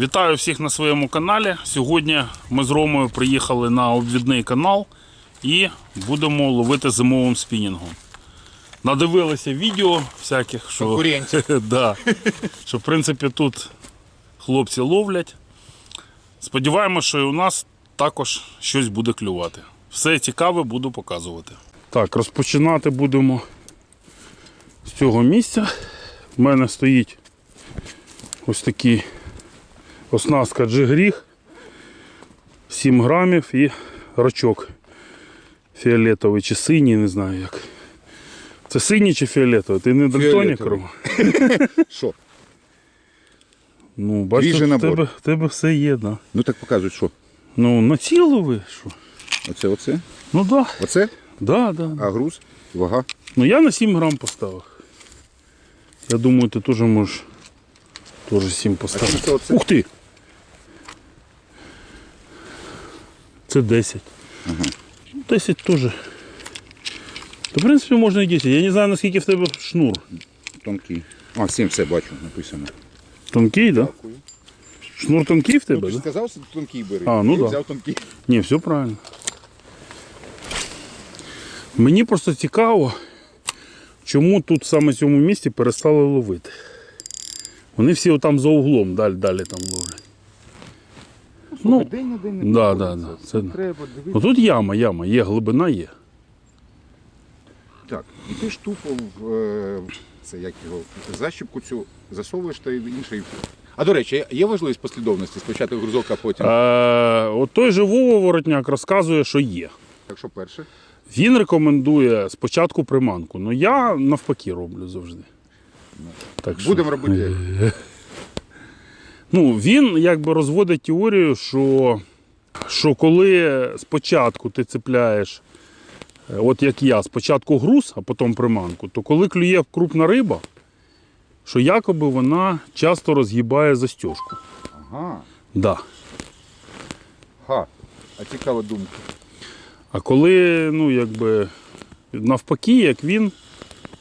Вітаю всіх на своєму каналі. Сьогодні ми з Ромою приїхали на обвідний канал і будемо ловити зимовим спінінгом. Надивилися відео всяких, що, да, що в принципі тут хлопці ловлять. Сподіваємося, що і у нас також щось буде клювати. Все цікаве буду показувати. Так, розпочинати будемо з цього місця. У мене стоїть ось такий оснастка джигріг 7 грамів і рачок фіолетовий чи синій, не знаю як. Це синій чи фіолетовий? Ти не дальтонік? Рома? Що? Ну, бачиш, в тебе, в тебе все є, да. Ну так показують, що? Ну, націлили, що? Оце, оце? Ну да, Оце? да, да. А груз? Вага? Ну я на 7 грам поставив. Я думаю, ти теж можеш теж 7 поставити. Ух ти! Це 10. Ага. 10 теж. То, в принципі, можна і 10. Я не знаю, наскільки в тебе шнур. Тонкий. А, 7 все бачу, написано. Тонкий, так? Да? Шнур тонкий в тебе, Ну, ти ж? Да? сказав, що тонкий бери. А, ну Я да. взяв тонкий. Ні, все правильно. Мені просто цікаво, чому тут саме в цьому місці перестали ловити. Вони всі отам за углом далі, далі там ловлять. Ну, день на день не да, да, да, це- Треба дивитися. ну тут яма, яма, є, глибина є. Так, і ти ж тупо в е, це як його защіпку цю засовуєш та й інше. і. А до речі, є важливість послідовності спочатку грузок, а потім. Е, от той же Вова Воротняк розказує, що є. Так що перше? Він рекомендує спочатку приманку, але я навпаки роблю завжди. Так що- Будемо робити. Ну, він якби розводить теорію, що, що коли спочатку ти цепляєш, е, от як я, спочатку груз, а потім приманку, то коли клює крупна риба, що якоби вона часто розгибає застіжку. Ага. Да. Ха. А цікава думка. А коли, ну, якби, навпаки, як він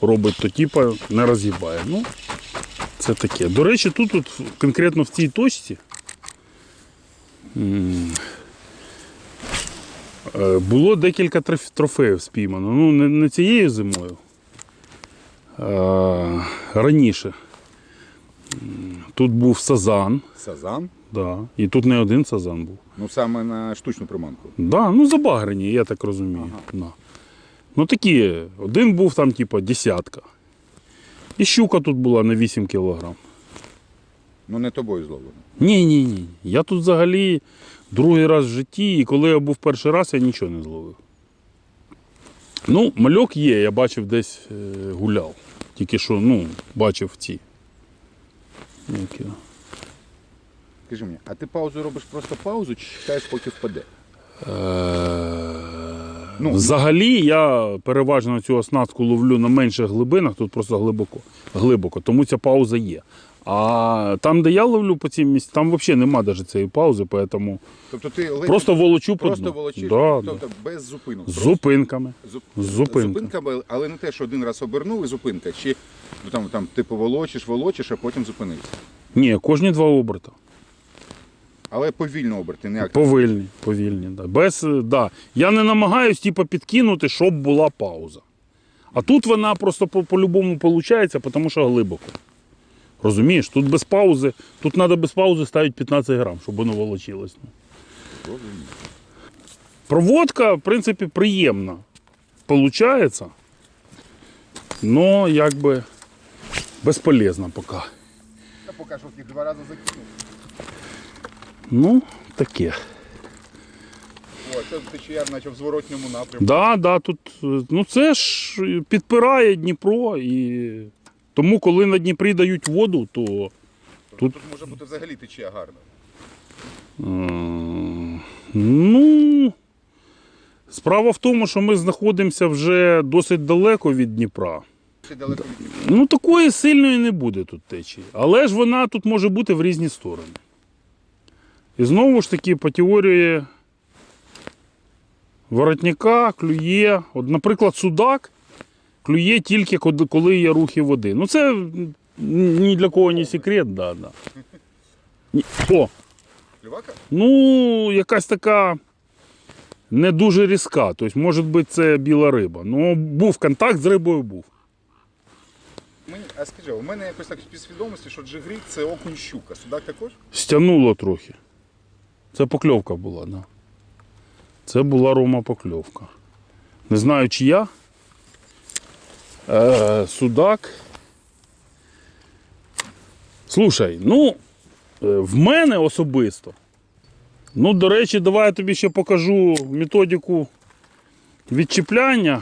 робить, то типа не розгибає. Ну, це таке. До речі, тут, тут конкретно в цій точці е, було декілька троф- трофеїв спіймано. Ну, не, не цією зимою. А, раніше. Тут був сазан, Сазан. да. і тут не один сазан був. Ну саме на штучну приманку. Да, ну забагрені, я так розумію. Да. Ну такі, один був там, типу, десятка. І щука тут була на 8 кілограм. Ну не тобою зловлено. Ні, ні, ні. Я тут взагалі другий раз в житті, і коли я був перший раз, я нічого не зловив. Ну, мальок є, я бачив десь е, гуляв. Тільки що, ну, бачив ці. Скажи мені, а ти паузу робиш просто паузу чи чекаєш, поки впаде? Е, Ну, Взагалі я переважно цю оснастку ловлю на менших глибинах, тут просто глибоко, глибоко, тому ця пауза є. А там, де я ловлю по цим місцям, там взагалі нема навіть цієї паузи, тому Тобто ти ледь просто волочу по просто дну. волочиш, Да, тобто да. без зупинок. З зупинками. Зуп... з зупинками. зупинками, але не те, що один раз обернув і зупинка. Чи ну, там, там типу волочиш, волочиш, а потім зупинився. Ні, кожні два оберта. Але повільно оберти, не активно. Повільні, повільні. Да. Без, да. Я не намагаюсь типу, підкинути, щоб була пауза. А тут вона просто по- по-любому виходить, тому що глибоко. Розумієш, тут без паузи, тут треба без паузи ставити 15 грам, щоб воно волочилось. Проводка, в принципі, приємна. Получається. Но якби безполезна поки. Я покажу, їх два рази закинув. Ну, таке. О, це течія, наче в зворотньому напрямку. Да, да, тут ну це ж підпирає Дніпро і тому, коли на Дніпрі дають воду, то Тут... Тут може бути взагалі течія гарна. е, ну справа в тому, що ми знаходимося вже досить далеко від Дніпра. Ще далеко від Дніпра. Ну такої сильної не буде тут течії. Але ж вона тут може бути в різні сторони. І знову ж таки, по теорії воротника клює, от, наприклад, судак клює тільки коли- є рухи води. Ну це ні для кого не секрет, да, да. Ні. О! Клювака? Ну, якась така не дуже різка. Тобто, може бути, це біла риба. Ну, був контакт з рибою був. Мені, а скажи, у мене якось так в підсвідомості, що джигрік це окунь щука. Судак також? Стягнуло трохи. Це покльовка була, да. Це була Рома покльовка. Не знаю, чия. Е, судак. Слушай, ну, е, в мене особисто. Ну, до речі, давай я тобі ще покажу методику відчіпляння.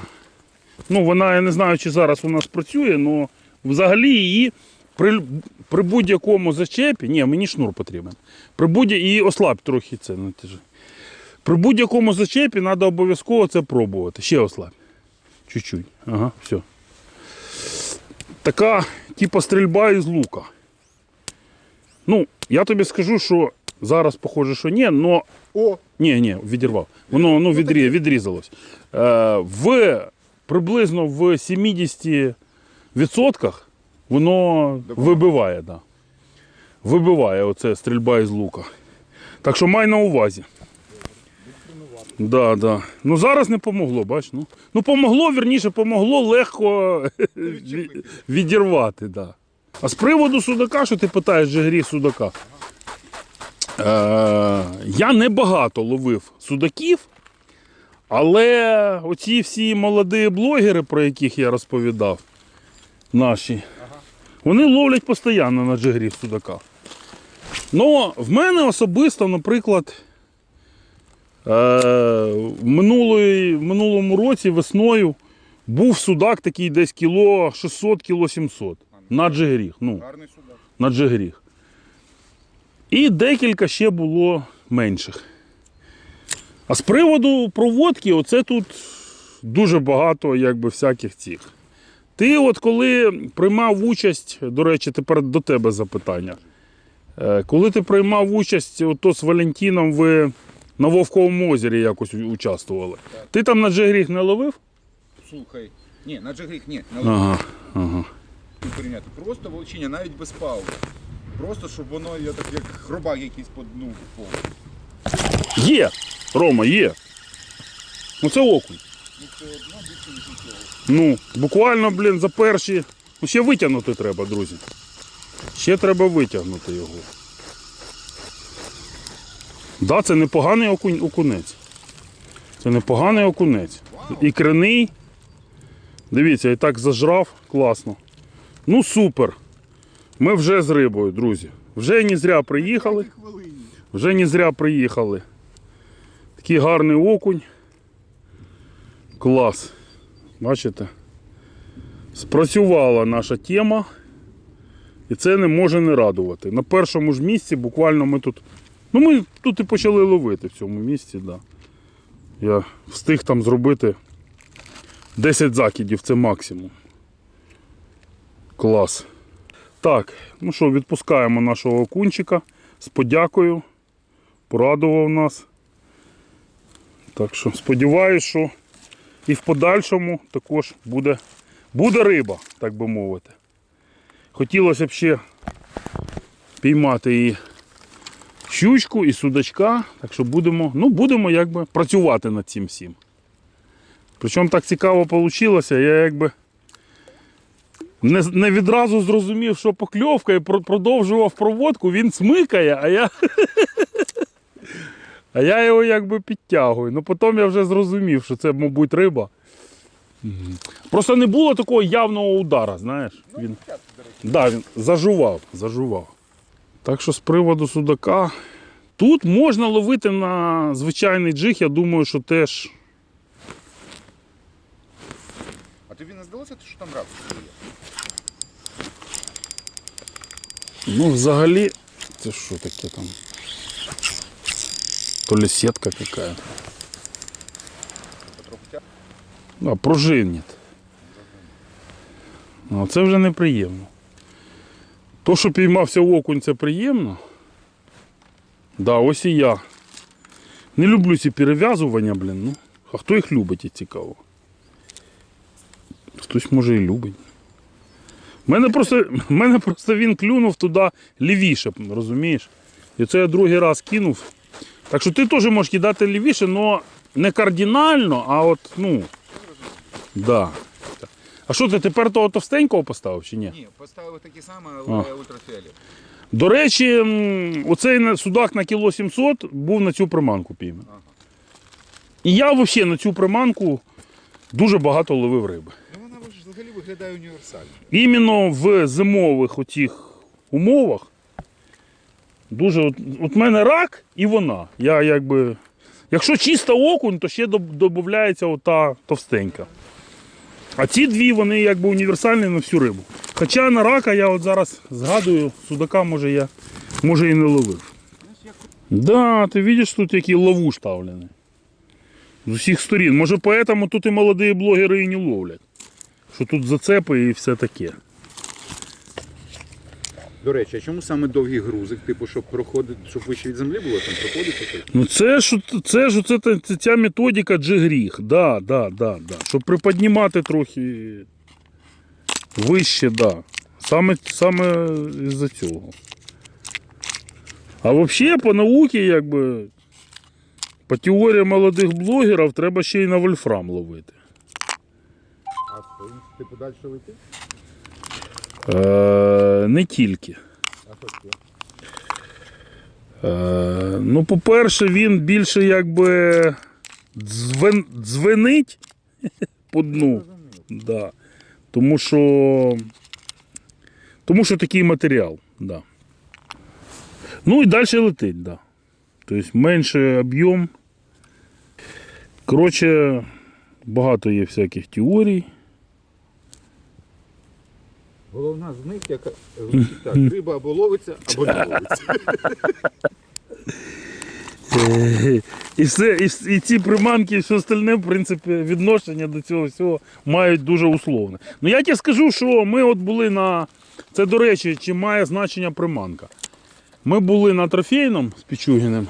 Ну, вона, я не знаю, чи зараз у нас працює, але взагалі її при, при будь-якому зачепі. Ні, мені шнур потрібен. При будь і ослаб трохи це натяжи. При будь-якому зачепі треба обов'язково це пробувати. Ще ослаб. Чуть-чуть. Ага, все. Така, типу, стрільба із лука. Ну, я тобі скажу, що зараз, похоже, що ні, але О! ні, ні, відірвав. Воно ну, відрі, відрізалось. Е, в, приблизно в 70% воно вибиває, да. Вибиває оце стрільба із лука. Так що май на увазі. Да, да. Ну зараз не помогло, бач. Ну, ну помогло, вірніше, помогло легко відірвати. Да. А з приводу судака, що ти питаєш, же грі судака. Е, я небагато ловив судаків, але оці всі молоді блогери, про яких я розповідав, наші, вони ловлять постійно на джигрі судака. Ну, в мене особисто, наприклад, е, в, минулому році весною був судак такий десь кіло 600, кіло 700 на джигріх. Ну, на джигріх. І декілька ще було менших. А з приводу проводки, оце тут дуже багато якби, всяких цих. Ти от коли приймав участь, до речі, тепер до тебе запитання. Е, Коли ти приймав участь ото з Валентином, ви на Вовковому озері якось участвували. Ти там на джигріх не ловив? Слухай. Ні, на джигрік ні. На Ага, ага. лук. Просто волочіння, навіть без паузи. Просто щоб воно я так як хробак якийсь по дну впав. Є! Рома, є. Ну це окунь. Ну це одно більше ніж нічого. Ну, буквально, блін, за перші. Ну, ще витягнути треба, друзі. Ще треба витягнути його. Да, це непоганий окунець. Це непоганий окунець. І криний. Дивіться, і так зажрав, класно. Ну супер. Ми вже з рибою, друзі. Вже не зря приїхали. Вже не зря приїхали. Такий гарний окунь. Клас. Бачите? Спрацювала наша тема. І це не може не радувати. На першому ж місці буквально ми тут. Ну, ми тут і почали ловити в цьому місці, да. Я встиг там зробити 10 закидів, це максимум. Клас. Так, ну що, відпускаємо нашого окунчика з подякою. Порадував нас. Так що сподіваюся, що і в подальшому також буде, буде риба, так би мовити. Хотілося б ще піймати і щучку, і судачка. Так що будемо, ну, будемо якби працювати над цим всім. Причому так цікаво вийшло, я якби не, не відразу зрозумів, що покльовка і продовжував проводку, він смикає, а я. А я його якби підтягую. Ну потім я вже зрозумів, що це, мабуть, риба. Просто не було такого явного удара, знаєш. Він, П'ятий, да, він зажував, зажував. Так що з приводу судака. Тут можна ловити на звичайний джиг, я думаю, що теж. А тобі не здалося, що там рак є? Ну, взагалі. Це що таке там? То ли сетка какая. Потроху А, пружинить. Ну, це вже неприємно. То, що піймався окунь, це приємно. Да, ось і я. Не люблю ці перев'язування, блін. Ну, а хто їх любить і цікаво? Хтось може і любить. Мене просто, мене просто він клюнув туди лівіше, розумієш? І це я другий раз кинув. Так що ти теж можеш кидати лівіше, але не кардинально, а от, ну. Да. А що ти тепер того товстенького поставив чи ні? Ні, поставив такі самі, А. але ультрафіолет. До речі, оцей судак на кіло 700 був на цю приманку пійманий. Ага. І я взагалі на цю приманку дуже багато ловив риби. Ну вона взагалі виглядає універсально. Іменно в зимових оцих умовах дуже. От, от мене рак і вона. Я якби. Якщо чиста окунь, то ще додається ота товстенька. А ці дві вони якби універсальні на всю рибу. Хоча на рака я от зараз згадую, судака може я може і не ловив. Да, ти бачиш тут який ловуш ставлений. З усіх сторін. Може поэтому тут і молоді блогери і не ловлять. Що тут зацепи і все таке. До речі, а чому саме довгий грузик? Типу, щоб проходити, щоб вище від землі було там проходити? Ну це ж це ж оце, та- ця методика джигріх. Да, да, да, да. Щоб приподнімати трохи вище, да. Саме, саме із-за цього. А взагалі по науці, якби, по теорії молодих блогерів, треба ще й на вольфрам ловити. А типу далі летить? Е, не тільки. Е, ну, по-перше, він більше якби дзвен, дзвенить по дну. Да. Тому що. Тому що такий матеріал. Да. Ну і далі летить, да. Тобто менший об'єм. Коротше, багато є всяких теорій. Головна з них, яка звучить так, риба або ловиться, або не ловиться. Е, І, все, і, і ці приманки, і все остальне, в принципі, відношення до цього всього мають дуже условне. Ну я тебе скажу, що ми от були на. Це, до речі, чи має значення приманка. Ми були на трофейному з Пічугіним.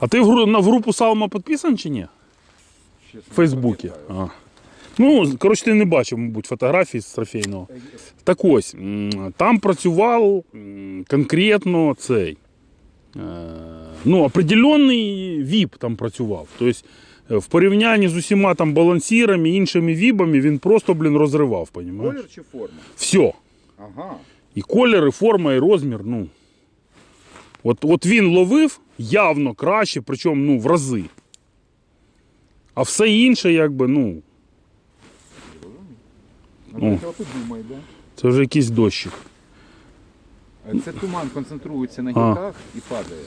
А ти в, гру- на, в групу Салма підписан чи ні? В Фейсбуці. А. Ну, коротше, ти не бачив, мабуть, фотографії з трофейного. Так ось, там працював конкретно цей. е, Ну, определенний віп там працював. Тобто, е, в порівнянні з усіма там балансірами і іншими вібами він просто, блін, розривав, понімаєш? Колір чи форма? Все. Ага. І колір, і форма, і розмір. Ну. От, от він ловив явно краще, причому ну, в рази. А все інше, якби, ну, Ну, я тут да? це вже якийсь дощик. Це туман концентрується на А. гілках і падає.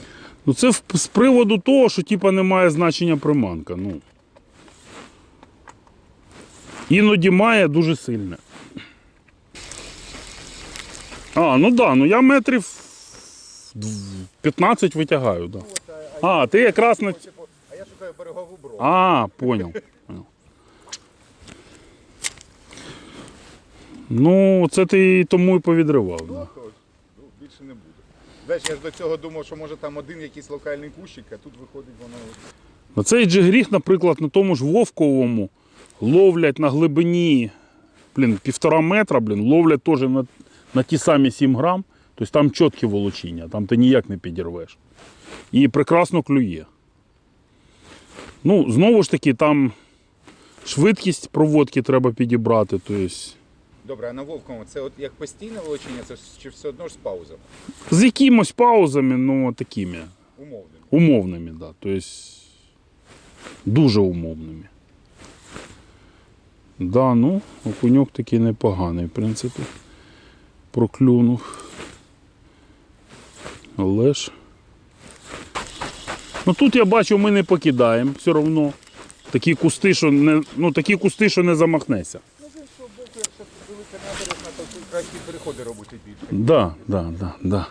Ну це з приводу того, що типа немає значення приманка. Ну. Іноді має дуже сильне. А, ну да, ну я метрів 15 витягаю, да. А, ти якраз на. А я шукаю берегову брову. А, понял. Ну, це ти і тому і повідривав. Да. Ну, більше не буде. Знаєш, я ж до цього думав, що може там один якийсь локальний кущик, а тут виходить воно. На цей джигріх, наприклад, на тому ж Вовковому ловлять на глибині блін, півтора метра, блін, ловлять теж на, на ті самі 7 грам. Тобто там чіткі волочіння, там ти ніяк не підірвеш. І прекрасно клює. Ну, знову ж таки, там швидкість проводки треба підібрати. Тобто, Добре, а на Вовкому це от як постійне волочення, це чи все одно ж з паузами? з якимось паузами, ну такими. Умовними. Умовними, да. Тобто дуже умовними. Да, ну, окуньок такий непоганий, в принципі. Проклюнув. Але ж. Ну тут я бачу, ми не покидаємо все одно. Такі кусти, що не, ну, такі кусти, що не замахнеся. Ну, з іншого боку, якщо велика набережна, то тут краще переходи робити більше. Да, да, да, да.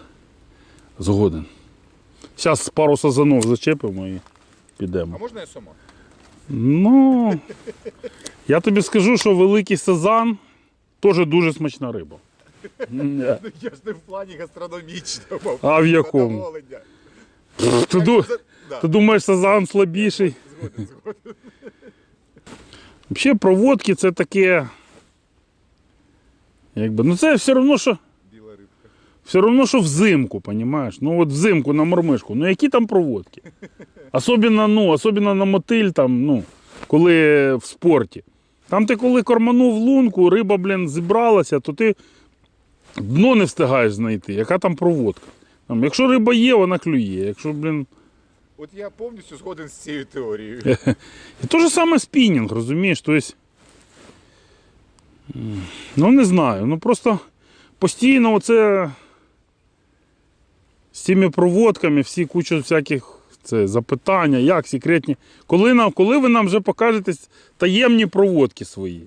Згоден. Зараз пару сазанов зачепимо і підемо. А можна я сама? Ну, я тобі скажу, що великий сазан теж дуже смачна риба. Ну я ж не в плані гастрономічному. А в якому? Задоволення. Ти, ду- Да, ти думаєш, сазан слабіший? згоден, згоден. Взагалі, проводки це таке. Якби, ну це все одно, що. Біла рибка. Все одно, що взимку, понімаєш? Ну от взимку на мормишку. Ну які там проводки? Особливо, ну, особливо на мотиль, там, ну, коли в спорті. Там ти коли корманув лунку, риба, блін, зібралася, то ти дно не встигаєш знайти. Яка там проводка? Там, якщо риба є, вона клює. Якщо, блін. От я повністю згоден з цією теорією. І те ж саме спінінг, розумієш? Тобто, ну не знаю. Ну просто постійно оце з цими проводками, всі куча всяких це, запитання, як секретні. Коли, нам, коли ви нам вже покажете таємні проводки свої?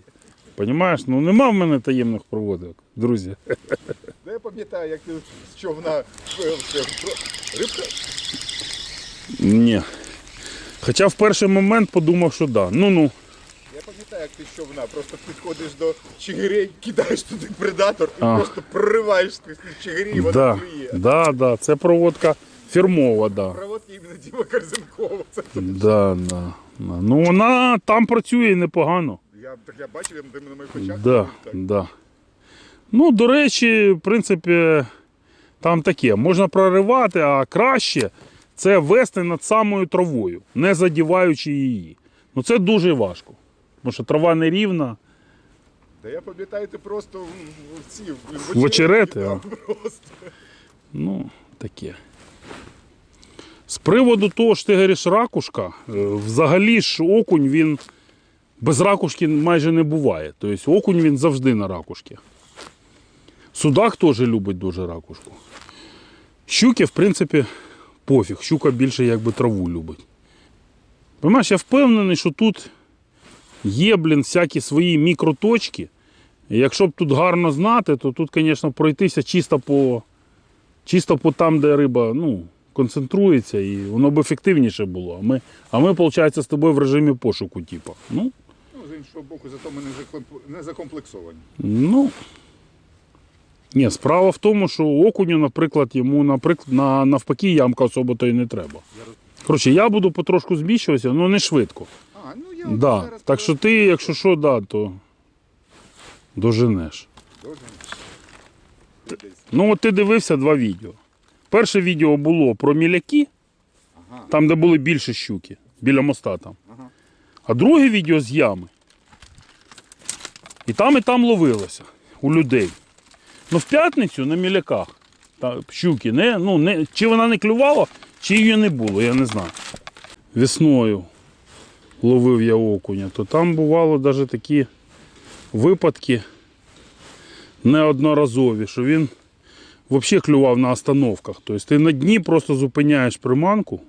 Понімаєш? Ну нема в мене таємних проводок, друзі. Та я пам'ятаю, як ти з човна рибка. Ні. Хоча в перший момент подумав, що да. Ну-ну. Пам'ятаю, як ти човна. Просто підходиш до чигирей, кидаєш туди предатор і А. просто прориваєш з чигирі, і вона Да, клює. да, да. Це проводка фірмова, да. Проводки іменно Діма Корзенкова. Це, Да, да, да. Ну вона там працює непогано. я, так я бачив, я на моїх очах. Да, так. да. Ну, до речі, в принципі, там таке. Можна проривати, а краще це вести над самою травою, не задіваючи її. Ну це дуже важко. Тому що трава не рівна. Та я пам'ятаю, ти просто в, ці В очерети, а? просто. Ну, таке. З приводу того, що ти говориш ракушка, е, взагалі ж окунь він без ракушки майже не буває. Тобто окунь він завжди на ракушки. Судак теж любить дуже ракушку. Щуки, в принципі, пофіг. Щука більше якби траву любить. Понимаєш, я впевнений, що тут є, блін, всякі свої мікроточки. Якщо б тут гарно знати, то тут, звісно, пройтися чисто по, чисто по там, де риба ну, концентрується, і воно б ефективніше було. А ми, а ми виходить, з тобою в режимі пошуку, типу. Ну, Ну, з іншого боку, зато ми не, закомплексовані. ну. Ні, справа в тому, що окуню, наприклад, йому наприклад, на, навпаки ямка особо то й не треба. Коротше, я буду потрошку збільшуватися, але не швидко. Я Да. зараз Так що ти, якщо що, да, то доженеш. Дуже. Десь. Ну, от ти дивився два відео. Перше відео було про міляки, Ага. там, де були більше щуки, біля моста там. Ага. А друге відео з ями. І там, і там ловилося у людей. Ну, в п'ятницю на міляках та, щуки, не, ну, не, чи вона не клювала, чи її не було, я не знаю. Весною ловив я окуня, то там бувало навіть такі випадки неодноразові, що він взагалі клював на остановках. Тобто ти на дні просто зупиняєш приманку,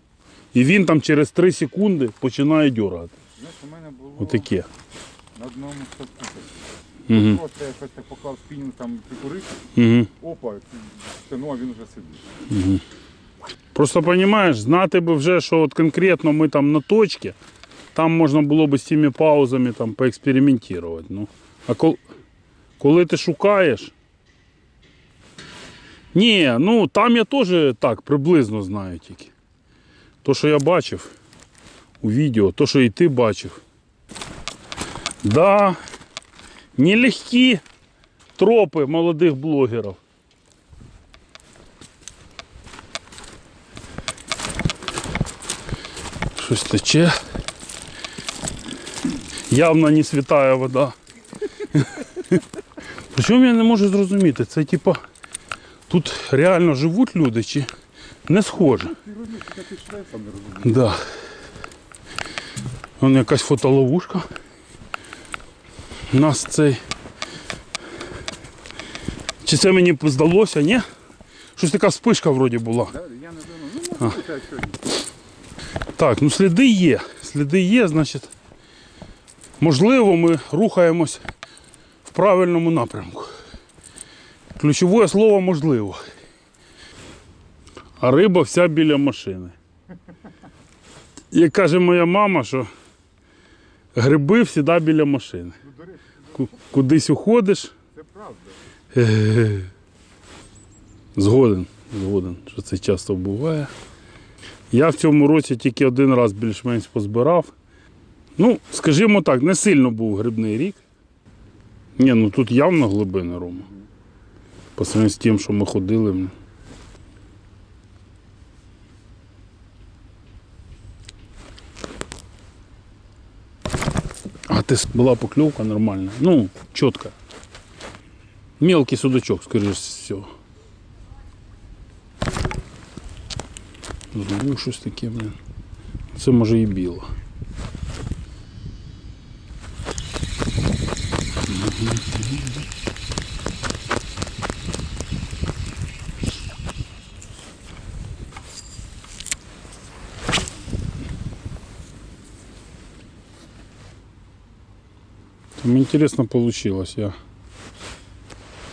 і він там через 3 секунди починає дергати. Знаєш, у мене було Отаке. на одному садку. Угу. Просто я щось поклав спінінг там прикурив, Угу. опа, ну, а він вже сидить. Просто розумієш, знати би вже, що от конкретно ми там на точці, там можна було б з цими паузами там поекспериментувати. Ну, а кол... коли ти шукаєш. Ні, ну там я теж так приблизно знаю тільки. То, що я бачив у відео, то, що і ти бачив. Да, нелегкі тропи молодих блогерів. Щось тече. Явно не святая вода. Причому я не можу зрозуміти, це типа тут реально живуть люди чи не схоже. Да. Вон якась фотоловушка. У нас цей. Чи це мені здалося, ні? Щось така вспишка вроді була. Ну сьогодні. Так, ну сліди є. Сліди є, значить. Можливо, ми рухаємось в правильному напрямку. Ключове слово можливо. А риба вся біля машини. Як каже моя мама, що гриби завжди біля машини. Кудись уходиш. це правда. Згоден, згоден, що це часто буває. Я в цьому році тільки один раз більш-менш позбирав. Ну, скажімо так, не сильно був грибний рік. Ні, ну тут явно глибина Рома. По сравнению з тим, що ми ходили. блін. А ти була покльовка нормальна. Ну, чітка. Мелкий судачок, скоріш всього. Знову щось таке, блін. Це може і біло. Там інтересно вийшло. Я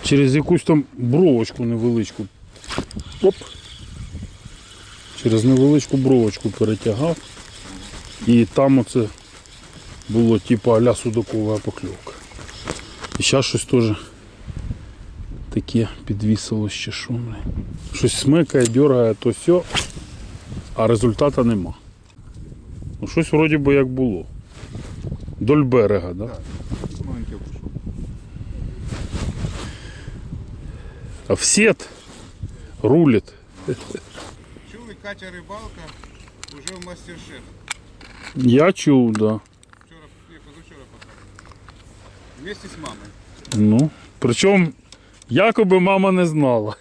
через якусь там бровочку невеличку. Оп. Через невеличку бровочку перетягав. І там оце було типу а-ля судакова покльовка. І зараз щось теж таке підвісило ще блін. Щось смикає, дергає, то все, а результату нема. Ну щось вроді би як було. Доль берега, так? Да? А в сет рулит. Чули, Катя рибалка уже в мастер-шеф. Я чув, да. Вместе з мамою. Ну, причому якоби мама не знала.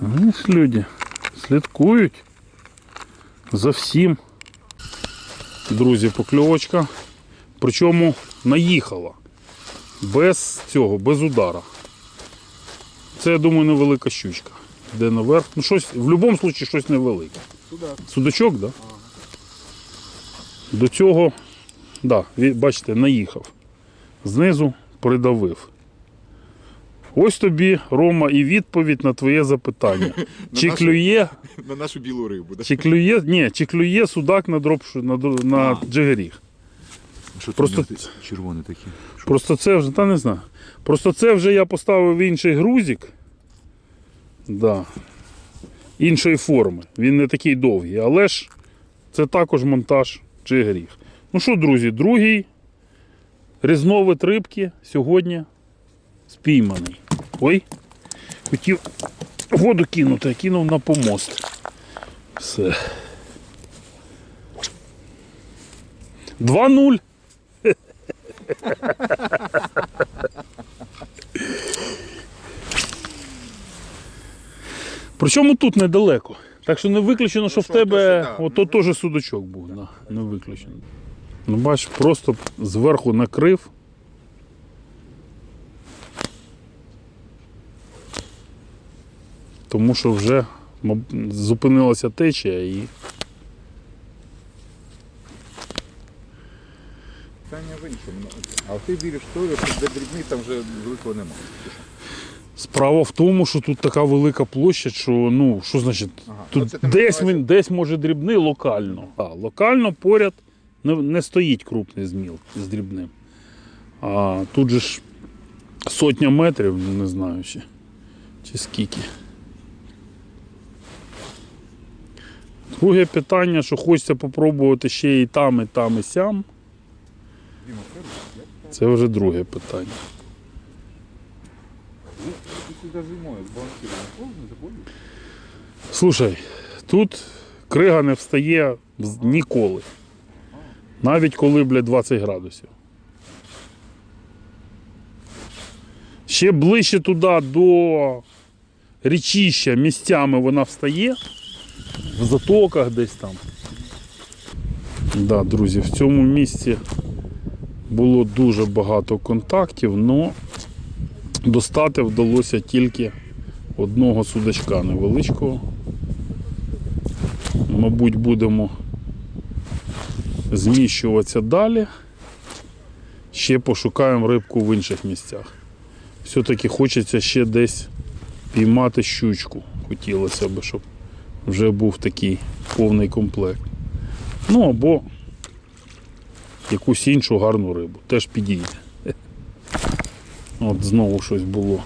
Знаєш, люди слідкують за всім. Друзі, покльовочка. Причому наїхала. Без цього, без удара. Це, я думаю, невелика щучка. Де наверх. Ну, щось, в будь-якому випадку щось невелике. Судак. Судачок, так? Да? До цього, да, бачите, наїхав. Знизу придавив. Ось тобі, Рома, і відповідь на твоє запитання. Чи нашу- клює, На нашу білу рибу. Чи клює, ні, чи клює судак на дроп, на, на джигеріг. Що Просто- червоні такі? Просто це вже, та не знаю. Просто це вже я поставив в інший грузик. Да. Іншої форми. Він не такий довгий, але ж це також монтаж джигеріг. Ну що, друзі, другий різновид рибки сьогодні спійманий. Ой, хотів воду кинути, а кинув на помост. Все. 2-0. Причому тут недалеко. Так що не виключено, що в тебе ото теж судочок був. Не виключено. Ну, бач, просто зверху накрив. Тому що вже зупинилася течія і Питання в іншому. Ну, А ти віриш в теорію, що де дрібний там вже великого немає. Справа в тому, що тут така велика площа, що ну що значить, Ага, тут десь він десь може дрібний локально. А локально поряд не, не стоїть крупний зміл з дрібним. А тут же ж сотня метрів, ну, не знаю чи, чи скільки. Друге питання, що хочеться попробувати ще і там, і там, і сям. Це вже друге питання. Ну? Слушай, тут крига не встає ніколи. Навіть коли, блядь, 20 градусів. Ще ближче туди до річища місцями вона встає. В затоках десь там. Да, друзі, в цьому місці було дуже багато контактів, але достати вдалося тільки одного судачка невеличкого. Мабуть, будемо зміщуватися далі. Ще пошукаємо рибку в інших місцях. Все-таки хочеться ще десь піймати щучку. Хотілося б, щоб вже був такий повний комплект. Ну або якусь іншу гарну рибу. Теж підійде. От знову щось було.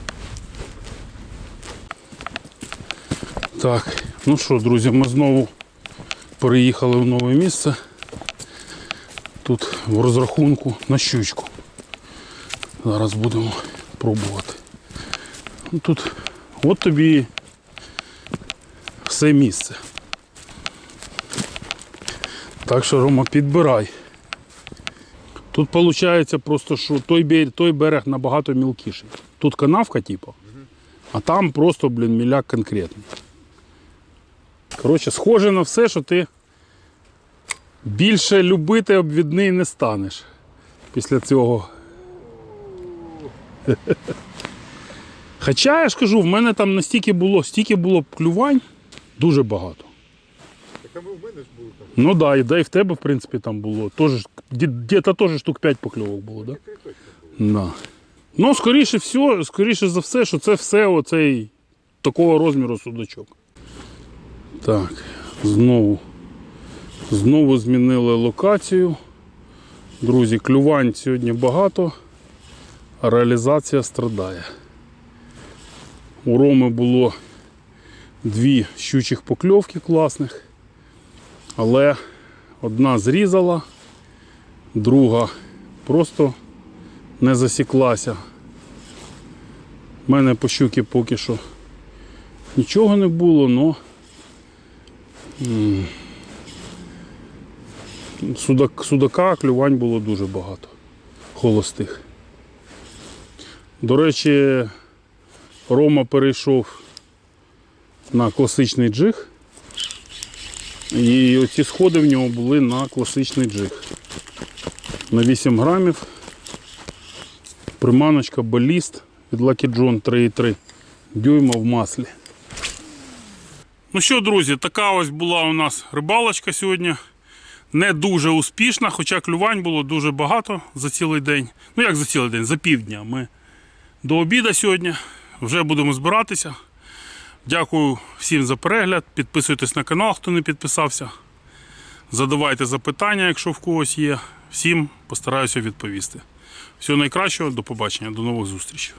Так, ну що, друзі, ми знову переїхали в нове місце. Тут в розрахунку на щучку. Зараз будемо пробувати. Ну, Тут от тобі все місце. Так що Рома, підбирай. Тут виходить просто, що той берег, той берег набагато мілкіший. Тут канавка, типу, а там просто, блін, міляк конкретний. Коротше, схоже на все, що ти більше любити обвідний не станеш після цього. Хоча я ж кажу, в мене там настільки було, стільки було клювань, дуже багато. Так а ви в мене ж були там. Ну да, і да, і в тебе, в принципі, там було. Тоже, теж штук 5 покльовок було, да? Були. Да. Ну, скоріше все, скоріше за все, що це все оцей такого розміру судачок. Так, знову. Знову змінили локацію. Друзі, клювань сьогодні багато, а реалізація страдає. У Роми було дві щучих покльовки класних, але одна зрізала, друга просто не засіклася. У мене по щуки поки що нічого не було, м, судак, судака клювань було дуже багато. Холостих. До речі, Рома перейшов на класичний джиг. І оці сходи в нього були на класичний джиг. На 8 грамів. Приманочка баліст від Lucky John 3,3 дюйма в маслі. Ну що, друзі, така ось була у нас рибалочка сьогодні. Не дуже успішна, хоча клювань було дуже багато за цілий день. Ну як за цілий день, за півдня. Ми до обіду сьогодні вже будемо збиратися. Дякую всім за перегляд. Підписуйтесь на канал, хто не підписався. Задавайте запитання, якщо в когось є. Всім постараюся відповісти. Всього найкращого, до побачення, до нових зустрічей.